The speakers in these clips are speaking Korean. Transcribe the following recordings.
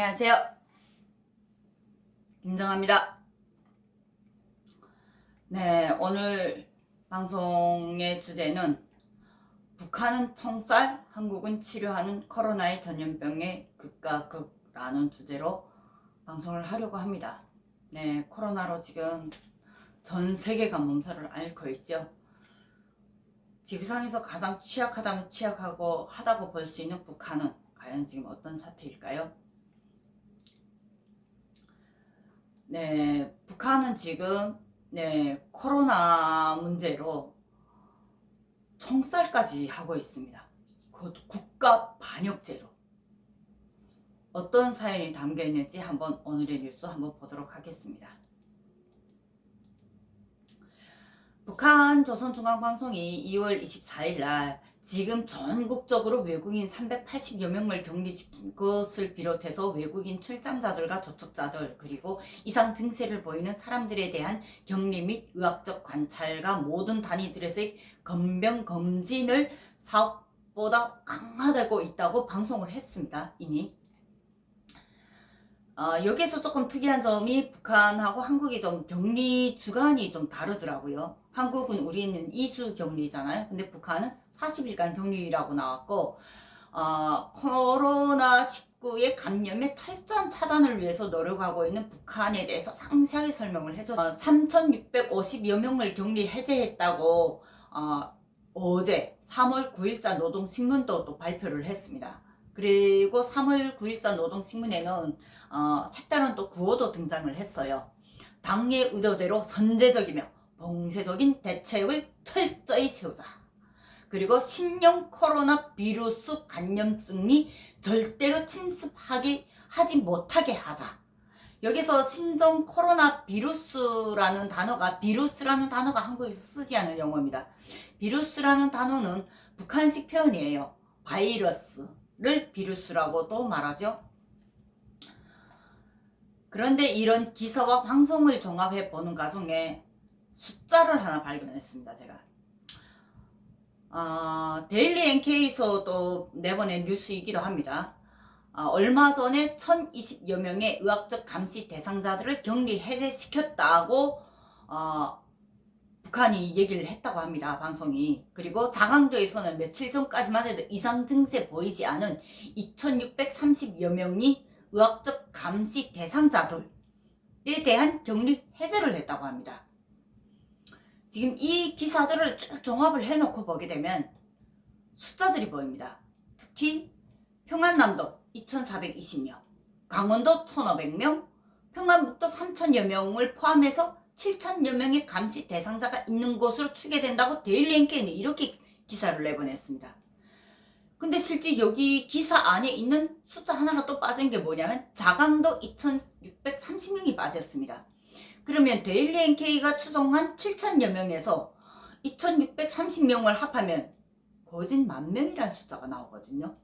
안녕하세요. 김정아입니다. 네, 오늘 방송의 주제는 북한은 총살, 한국은 치료하는 코로나의 전염병의 극과 극라는 주제로 방송을 하려고 합니다. 네, 코로나로 지금 전 세계가 몸살을 앓고 있죠. 지구상에서 가장 취약하다면 취약하고 하다고 볼 수 있는 북한은 과연 지금 어떤 사태일까요? 네, 북한은 지금 네, 코로나 문제로 총살까지 하고 있습니다. 그것도 국가 반역죄로. 어떤 사연이 담겨 있는지 한번 오늘의 뉴스 한번 보도록 하겠습니다. 북한 조선중앙방송이 2월 24일 날 지금 전국적으로 외국인 380여 명을 격리시킨 것을 비롯해서 외국인 출장자들과 접촉자들 그리고 이상 증세를 보이는 사람들에 대한 격리 및 의학적 관찰과 모든 단위들에서의 건병 검진을 사업보다 강화되고 있다고 방송을 했습니다. 이미. 어, 여기에서 조금 특이한 점이 북한하고 한국이 좀 격리 주간이 좀 다르더라고요. 한국은 우리는 2주 격리잖아요. 근데 북한은 40일간 격리라고 나왔고, 어, 코로나19의 감염의 철저한 차단을 위해서 노력하고 있는 북한에 대해서 상세하게 설명을 해줘. 어, 3,650여 명을 격리 해제했다고, 어, 어제 3월 9일자 노동신문도 또 발표를 했습니다. 그리고 3월 9일자 노동신문에는 어, 색다른 또 구호도 등장을 했어요. 당의 의도대로 선제적이며 봉쇄적인 대책을 철저히 세우자. 그리고 신형 코로나 비루스 감염증이 절대로 침습하게 하지 못하게 하자. 여기서 신종 코로나 비루스라는 단어가 비루스라는 단어가 한국에서 쓰지 않은 영어입니다. 비루스라는 단어는 북한식 표현이에요. 바이러스 를 비루스라고도 말하죠. 그런데 이런 기사와 방송을 종합해 보는 과정에 숫자를 하나 발견했습니다. 제가 어, 데일리 NK에서도 내보낸 뉴스이기도 합니다. 어, 얼마 전에 1020여 명의 의학적 감시 대상자들을 격리 해제시켰다고 어, 북한이 얘기를 했다고 합니다. 방송이. 그리고 자강도에서는 며칠 전까지만 해도 이상 증세 보이지 않은 2630여 명이 의학적 감시 대상자들에 대한 격리 해제를 했다고 합니다. 지금 이 기사들을 쭉 종합을 해놓고 보게 되면 숫자들이 보입니다. 특히 평안남도 2,420명, 강원도 1,500명, 평안북도 3,000여 명을 포함해서 7,000여 명의 감시 대상자가 있는 것으로 추계된다고 데일리 앤케이는 이렇게 기사를 내보냈습니다. 근데 실제 여기 기사 안에 있는 숫자 하나가 또 빠진 게 뭐냐면 자강도 2,630명이 빠졌습니다. 그러면 데일리 NK가 추정한 7천여 명에서 2,630명을 합하면 거진 만 명이라는 숫자가 나오거든요.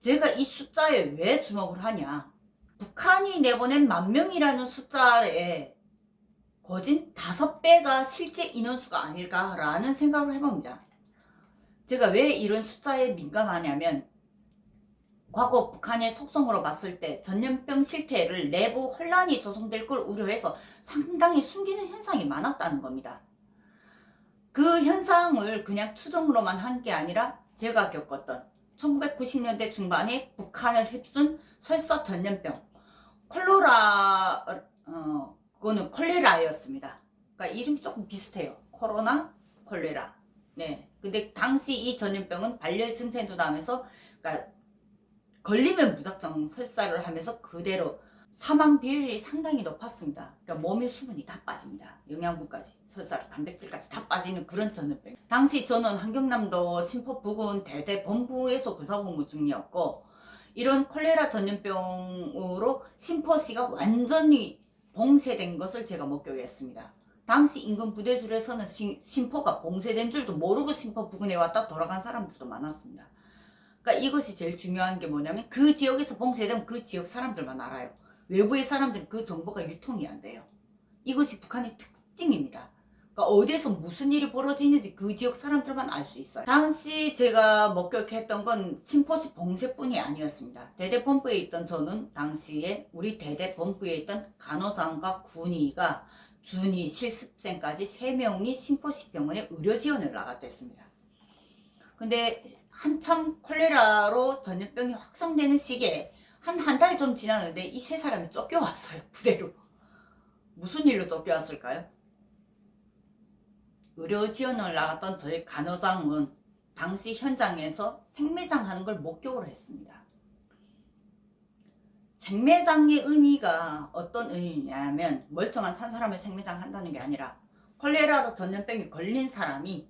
제가 이 숫자에 왜 주목을 하냐. 북한이 내보낸 만 명이라는 숫자에 거진 다섯 배가 실제 인원수가 아닐까라는 생각을 해봅니다. 제가 왜 이런 숫자에 민감하냐면 과거 북한의 속성으로 봤을 때 전염병 실태를 내부 혼란이 조성될 걸 우려해서 상당히 숨기는 현상이 많았다는 겁니다. 그 현상을 그냥 추정으로만 한 게 아니라 제가 겪었던 1990년대 중반에 북한을 휩쓴 설사 전염병 콜로라 어 그거는 콜레라였습니다. 그러니까 이름이 조금 비슷해요. 코로나 콜레라. 네. 근데 당시 이 전염병은 발열 증세도 나면서 그러니까 걸리면 무작정 설사를 하면서 그대로 사망 비율이 상당히 높았습니다. 그러니까 몸에 수분이 다 빠집니다. 영양분까지, 설사, 단백질까지 다 빠지는 그런 전염병. 당시 저는 한경남도 신포 부근 대대 본부에서 구사본부 중이었고 이런 콜레라 전염병으로 신포시가 완전히 봉쇄된 것을 제가 목격했습니다. 당시 인근 부대들에서는 신, 신포가 봉쇄된 줄도 모르고 신포 부근에 왔다 돌아간 사람들도 많았습니다. 그러니까 이것이 제일 중요한 게 뭐냐면 그 지역에서 봉쇄되면 그 지역 사람들만 알아요. 외부의 사람들은 그 정보가 유통이 안 돼요. 이것이 북한의 특징입니다. 그러니까 어디에서 무슨 일이 벌어지는지 그 지역 사람들만 알 수 있어요. 당시 제가 목격했던 건 신포시 봉쇄뿐이 아니었습니다. 대대본부에 있던 저는 당시에 우리 대대본부에 있던 간호장과 군의가 준이 실습생까지 3명이 신포시 병원에 의료 지원을 나갔댔습니다. 근데 한참 콜레라로 전염병이 확산되는 시기에 한 한 달 좀 지났는데 이 세 사람이 쫓겨왔어요 부대로 무슨 일로 쫓겨왔을까요? 의료 지원을 나갔던 저희 간호장은 당시 현장에서 생매장 하는 걸 목격을 했습니다. 생매장의 의미가 어떤 의미냐면 멀쩡한 산 사람을 생매장 한다는 게 아니라 콜레라로 전염병이 걸린 사람이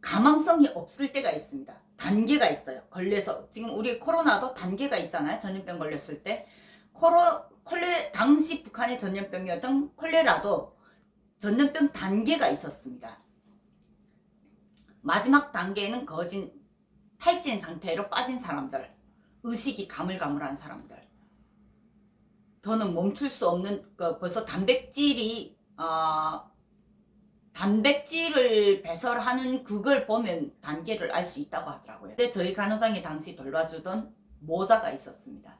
가망성이 없을 때가 있습니다. 단계가 있어요. 걸려서 지금 우리 코로나도 단계가 있잖아요. 전염병 걸렸을 때 코로 콜레 당시 북한의 전염병이었던 콜레라도 전염병 단계가 있었습니다. 마지막 단계는 거진 탈진 상태로 빠진 사람들, 의식이 가물가물한 사람들. 더는 멈출 수 없는 그 벌써 단백질이 어, 단백질을 배설하는 그걸 보면 단계를 알 수 있다고 하더라고요. 근데 저희 간호장이 당시 돌봐주던 모자가 있었습니다.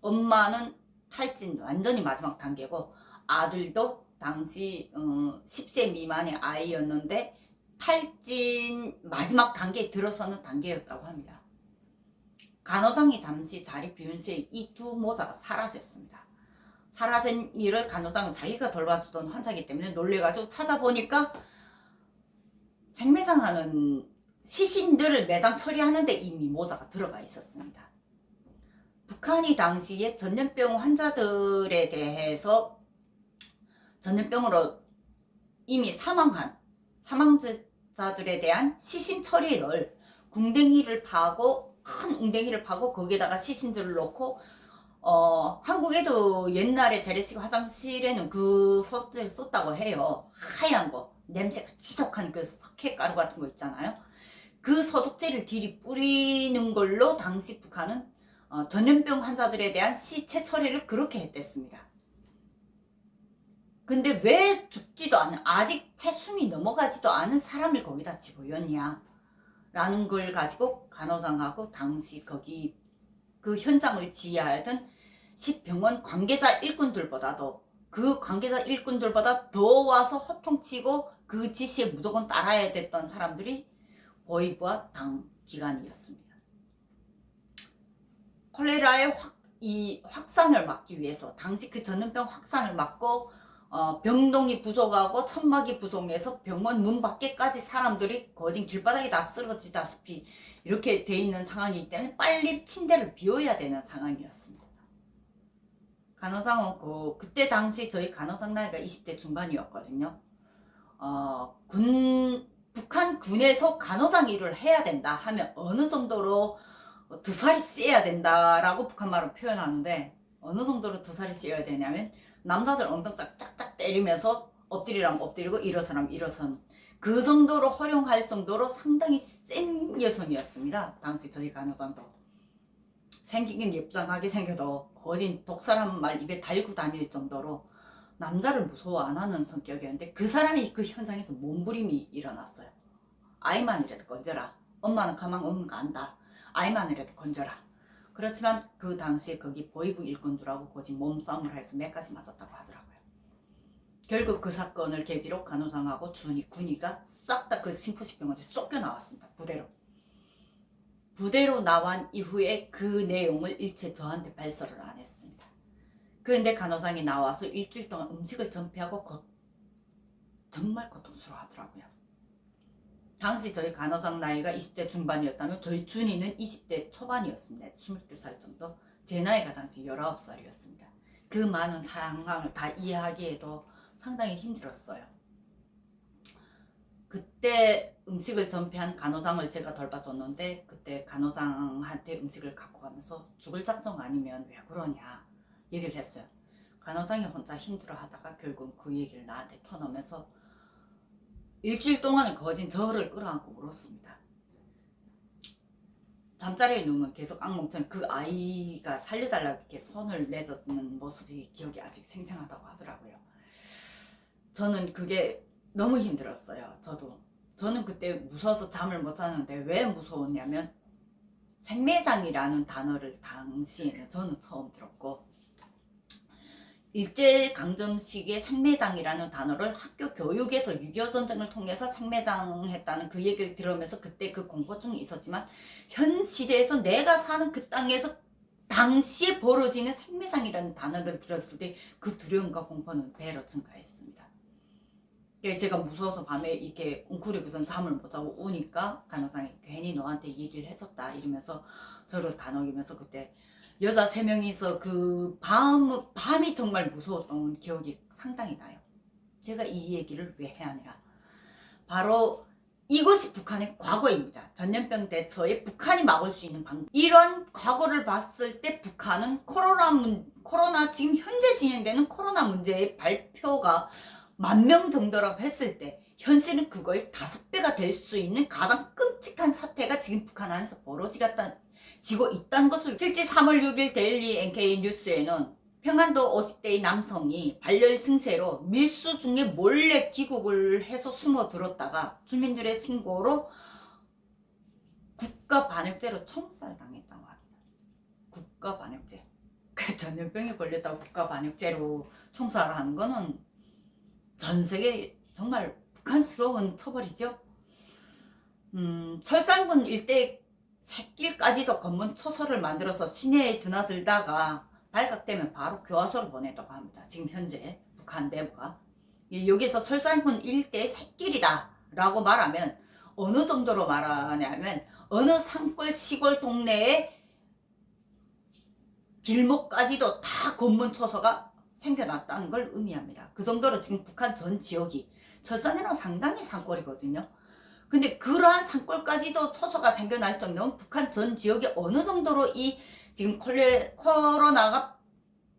엄마는 탈진 완전히 마지막 단계고 아들도 당시 어, 10세 미만의 아이였는데 탈진 마지막 단계에 들어서는 단계였다고 합니다. 간호장이 잠시 자리 비운 새에 이두 모자가 사라졌습니다. 사라진 일을 간호장은 자기가 돌봐주던 환자이기 때문에 놀래가지고 찾아보니까 생매장하는 시신들을 매장 처리하는데 이미 모자가 들어가 있었습니다. 북한이 당시에 전염병 환자들에 대해서 전염병으로 이미 사망한 사망자들에 대한 시신 처리를 궁뎅이를 파고 큰 웅덩이를 파고 거기에다가 시신들을 넣고 어 한국에도 옛날에 재래식 화장실에는 그 소재를 썼다고 해요. 하얀 거. 냄새가 지독한 그 석회 가루 같은 거 있잖아요. 그 소독제를 들이 뿌리는 걸로 당시 북한은 어, 전염병 환자들에 대한 시체 처리를 그렇게 했댔습니다. 근데 왜 죽지도 않은 아직 채숨이 넘어가지도 않은 사람을 거기다 집어였냐? 라는 걸 가지고 간호장하고 당시 거기 그 현장을 지휘하던 시병원 관계자 일꾼들보다도 그 관계자 일꾼들보다 더 와서 호통치고 그 지시에 무조건 따라야 됐던 사람들이 보이부와 당 기관이었습니다. 콜레라의 확, 이 확산을 막기 위해서 당시 그 전염병 확산을 막고 어, 병동이 부족하고 천막이 부족해서 병원 문 밖에까지 사람들이 거진 길바닥에 다 쓰러지다시피 이렇게 돼 있는 상황이기 때문에 빨리 침대를 비워야 되는 상황이었습니다. 간호장은 그, 그때 당시 저희 간호장 나이가 20대 중반이었거든요. 어, 군, 북한 군에서 간호장 일을 해야 된다 하면 어느 정도로 두 살이 쎄야 된다라고 북한 말은 표현하는데 어느 정도로 두 살이 쎄야 되냐면 남자들 엉덩 짝 짝짝 때리면서 엎드리라면 엎드리고 일어서라면 일어서는 그 정도로 활용할 정도로 상당히 센 여성이었습니다. 당시 저희 간호장도 생기긴 예쁘장하게 생겨도 거진 독사람 말 입에 달고 다닐 정도로 남자를 무서워 안 하는 성격이었는데 그 사람이 그 현장에서 몸부림이 일어났어요. 아이만이라도 건져라. 엄마는 가망 없는 거 안다. 아이만이라도 건져라. 그렇지만 그 당시에 거기 보이부 일꾼들하고 거진 몸싸움을 해서 몇 가지 맞았다고 하더라고요. 결국 그 사건을 계기로 간호장하고 준이, 군이가 싹 다 그 심포시 병원에 쫓겨 나왔습니다. 부대로. 부대로 나온 이후에 그 내용을 일체 저한테 발설을 안 했습니다. 그런데 간호장이 나와서 일주일 동안 음식을 전폐하고 고, 정말 고통스러워 하더라고요. 당시 저희 간호장 나이가 20대 중반이었다면 저희 준이는 20대 초반이었습니다. 22살 정도. 제 나이가 당시 19살이었습니다. 그 많은 상황을 다 이해하기에도 상당히 힘들었어요. 그때 음식을 전폐한 간호장을 제가 돌봐줬는데 그때 간호장한테 음식을 갖고 가면서 죽을 작정 아니면 왜 그러냐 얘기를 했어요. 간호장이 혼자 힘들어 하다가 결국 그 얘기를 나한테 터놓으면서 일주일 동안은 거진 저를 끌어안고 울었습니다. 잠자리에 누우면 계속 악몽처럼 그 아이가 살려달라고 이렇게 손을 내젓는 모습이 기억이 아직 생생하다고 하더라고요. 저는 그게 너무 힘들었어요. 저도. 저는 그때 무서워서 잠을 못 잤는데 왜 무서웠냐면 생매장이라는 단어를 당시에는 저는 처음 들었고 일제강점식의 생매장이라는 단어를 학교 교육에서 6.25 전쟁을 통해서 생매장했다는 그 얘기를 들으면서 그때 그 공포증이 있었지만 현 시대에서 내가 사는 그 땅에서 당시에 벌어지는 생매장이라는 단어를 들었을 때 그 두려움과 공포는 배로. 그래서 제가 무서워서 밤에 이렇게 웅크리고선 잠을 못 자고 우니까 간호사님 괜히 너한테 얘기를 해줬다 이러면서 저를 다독이면서 그때 여자 세 명이서 그 밤, 밤이 정말 무서웠던 기억이 상당히 나요. 제가 이 얘기를 왜 해야 하냐. 바로 이것이 북한의 과거입니다. 전염병 대처에 북한이 막을 수 있는 방법. 이런 과거를 봤을 때 북한은 코로나 문, 코로나 지금 현재 진행되는 코로나 문제의 발표가 만 명 정도라고 했을 때 현실은 그거의 다섯 배가 될 수 있는 가장 끔찍한 사태가 지금 북한 안에서 벌어지겠다 지고 있다는 것을 실제 3월 6일 데일리 NK 뉴스에는 평안도 50대의 남성이 발열 증세로 밀수 중에 몰래 귀국을 해서 숨어 들었다가 주민들의 신고로 국가 반역죄로 총살 당했다고 합니다. 국가 반역죄. 그 전염병에 걸렸다고 국가 반역죄로 총살을 하는 거는 전 세계 정말 북한스러운 처벌이죠. 음, 철산군 일대 새길까지도 검문 초소를 만들어서 시내에 드나들다가 발각되면 바로 교화소로 보냈다고 합니다. 지금 현재 북한 내부가 이- 여기서 철산군 일대 새길이다 라고 말하면 어느 정도로 말하냐면 어느 산골 시골 동네에 길목까지도 다 검문 초소가 생겨났다는 걸 의미합니다. 그 정도로 지금 북한 전 지역이 철산이랑 상당히 산골이거든요. 근데 그러한 산골까지도 초소가 생겨날 정도면 북한 전 지역이 어느 정도로 이 지금 콜레, 코로나가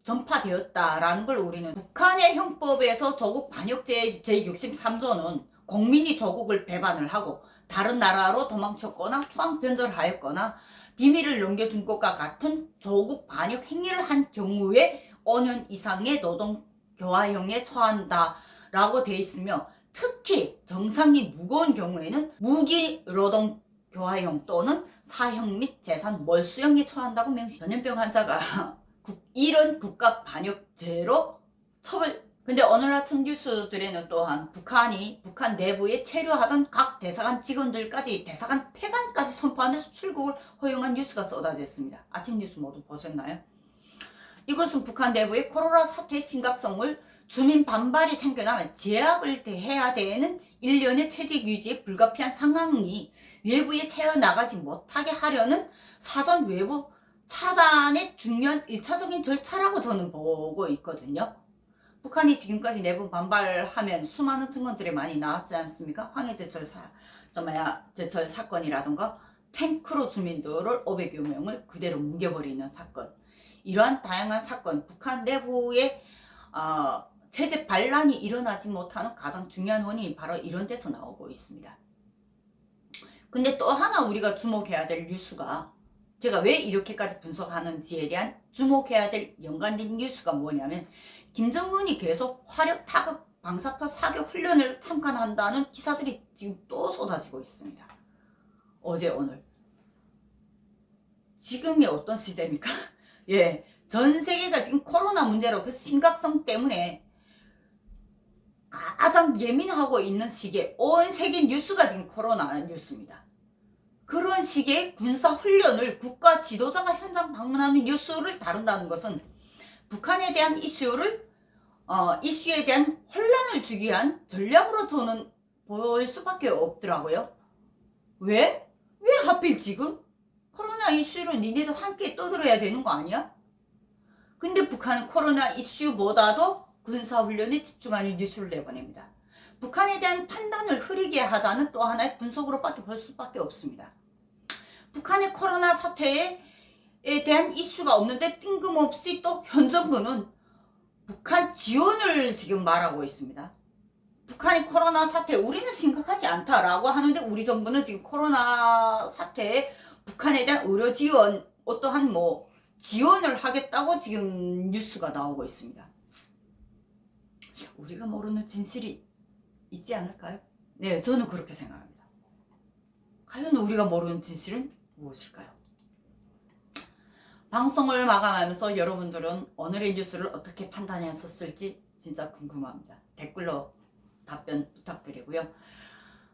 전파되었다라는 걸 우리는 북한의 형법에서 조국 반역죄 제63조는 국민이 조국을 배반을 하고 다른 나라로 도망쳤거나 투항 변절하였거나 비밀을 넘겨준 것과 같은 조국 반역 행위를 한 경우에 5년 이상의 노동 교화형에 처한다라고 돼 있으며 특히 정상이 무거운 경우에는 무기 노동 교화형 또는 사형 및 재산 몰수형에 처한다고 명시. 전염병 환자가 국- 이런 국가 반역죄로 처벌. 근데 오늘 아침 뉴스들에는 또한 북한이 북한 내부에 체류하던 각 대사관 직원들까지 대사관 폐관까지 선포하면서 출국을 허용한 뉴스가 쏟아졌습니다. 아침 뉴스 모두 보셨나요? 이것은 북한 내부의 코로나 사태의 심각성을 주민 반발이 생겨나면 제압을 해야 되는 일련의 체직 유지에 불가피한 상황이 외부에 새어나가지 못하게 하려는 사전 외부 차단의 중요한 일차적인 절차라고 저는 보고 있거든요. 북한이 지금까지 내부 반발하면 수많은 증언들이 많이 나왔지 않습니까? 황해제철 사, 저 뭐야, 제철 사건이라던가 탱크로 주민들을 500여 명을 그대로 뭉개버리는 사건. 이러한 다양한 사건, 북한 내부의 어, 체제 반란이 일어나지 못하는 가장 중요한 원인이 바로 이런 데서 나오고 있습니다. 근데 또 하나 우리가 주목해야 될 뉴스가 제가 왜 이렇게까지 분석하는지에 대한 주목해야 될 연관된 뉴스가 뭐냐면 김정은이 계속 화력 타격 방사포 사격 훈련을 참관한다는 기사들이 지금 또 쏟아지고 있습니다. 어제 오늘 지금이 어떤 시대입니까? 예, 전 세계가 지금 코로나 문제로 그 심각성 때문에 가장 예민하고 있는 시기에 온 세계 뉴스가 지금 코로나 뉴스입니다. 그런 시기에 군사 훈련을 국가 지도자가 현장 방문하는 뉴스를 다룬다는 것은 북한에 대한 이슈를 어, 이슈에 대한 혼란을 주기 위한 전략으로 저는 볼 수밖에 없더라고요. 왜? 왜 하필 지금? 코로나 이슈를 니네도 함께 떠들어야 되는 거 아니야? 근데 북한은 코로나 이슈보다도 군사훈련에 집중하는 뉴스를 내보냅니다. 북한에 대한 판단을 흐리게 하자는 또 하나의 분석으로밖에 볼 수밖에 없습니다. 북한의 코로나 사태에 대한 이슈가 없는데 뜬금없이 또 현 정부는 북한 지원을 지금 말하고 있습니다. 북한이 코로나 사태 우리는 심각하지 않다라고 하는데 우리 정부는 지금 코로나 사태에 북한에 대한 의료 지원 어떠한 뭐 지원을 하겠다고 지금 뉴스가 나오고 있습니다. 우리가 모르는 진실이 있지 않을까요? 네, 저는 그렇게 생각합니다. 과연 우리가 모르는 진실은 무엇일까요? 방송을 마감하면서 여러분들은 오늘의 뉴스를 어떻게 판단하셨을지 진짜 궁금합니다. 댓글로 답변 부탁드리고요.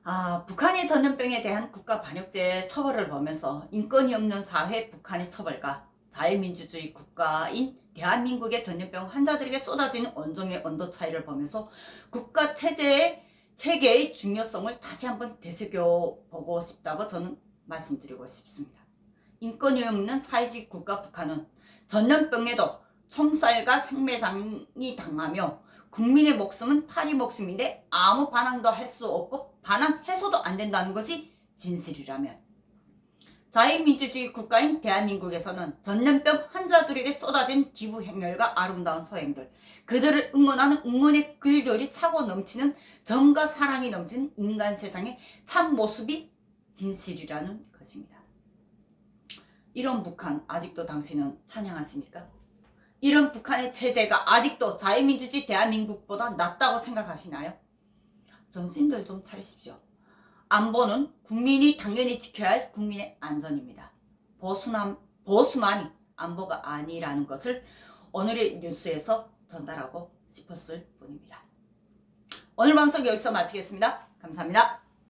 아, 북한의 전염병에 대한 국가 반역죄 처벌을 보면서 인권이 없는 사회 북한의 처벌과 자유민주주의 국가인 대한민국의 전염병 환자들에게 쏟아지는 온종의 온도 차이를 보면서 국가 체제의 체계의 중요성을 다시 한번 되새겨 보고 싶다고 저는 말씀드리고 싶습니다. 인권이 없는 사회주의 국가 북한은 전염병에도 총살과 생매장이 당하며 국민의 목숨은 파리 목숨인데 아무 반항도 할 수 없고 반항 해소도 안 된다는 것이 진실이라면 자유민주주의 국가인 대한민국에서는 전염병 환자들에게 쏟아진 기부 행렬과 아름다운 소행들 그들을 응원하는 응원의 글들이 차고 넘치는 정과 사랑이 넘치는 인간 세상의 참 모습이 진실이라는 것입니다. 이런 북한 아직도 당신은 찬양하십니까? 이런 북한의 체제가 아직도 자유민주주의 대한민국보다 낫다고 생각하시나요? 정신들 좀 차리십시오. 안보는 국민이 당연히 지켜야 할 국민의 안전입니다. 보수남, 보수만이 안보가 아니라는 것을 오늘의 뉴스에서 전달하고 싶었을 뿐입니다. 오늘 방송 여기서 마치겠습니다. 감사합니다.